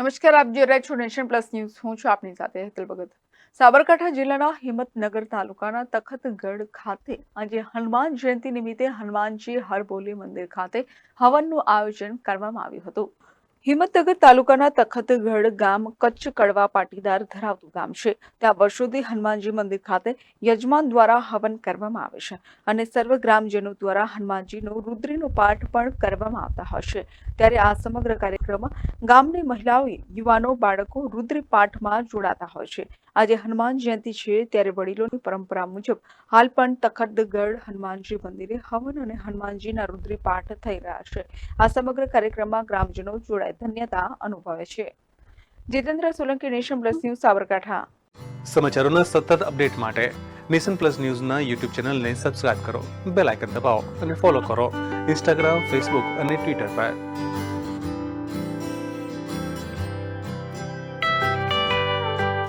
નમસ્કાર, આપ જોઈ રહ્યા છો નેશન પ્લસ ન્યૂઝ. હું છું આપની સાથે હેતલ ભગત. સાબરકાંઠા જિલ્લાના હિંમતનગર તાલુકાના તખતગઢ ખાતે આજે હનુમાન જયંતિ નિમિત્તે હનુમાનજી હરબોલી મંદિર ખાતે હવનનું આયોજન કરવામાં આવ્યું હતું. હિંમતનગર તાલુકાના તખતગઢ ગામ કચ્છ કડવા પાટીદાર ધરાવતું ગામ છે. ત્યાં વર્ષોથી હનુમાનજી મંદિર ખાતે યજમાન દ્વારા હવન કરવામાં આવે છે અને સર્વ ગ્રામજનો દ્વારા હનુમાનજીનો રુદ્રીનો પાઠ પણ કરવામાં આવતા હશે ત્યારે આ સમગ્ર કાર્યક્રમમાં ગામની મહિલાઓએ યુવાનો, બાળકો રુદ્રી પાઠમાં જોડાતા હોય છે. આજે હનુમાન જયંતિ છે ત્યારે વડીલોની પરંપરા મુજબ હાલ પણ તખતગઢ હનુમાનજી મંદિરે હવન અને હનુમાનજીના રુદ્રી પાઠ થઈ રહ્યા છે. આ સમગ્ર કાર્યક્રમમાં ગ્રામજનો જોડાઈ ધન્યતા અનુભવે છે. Jitendra Solanki, nation plus news, Sabarkantha. સમાચારોના સતત અપડેટ માટે નેશન પ્લસ ન્યૂઝના યુટ્યુબ ચેનલને સબસ્ક્રાઇબ કરો, બેલ આઇકન દબાવો અને ફોલો કરો. ઇન્સ્ટાગ્રામ, ફેસબુક અને ટ્વિટર પર.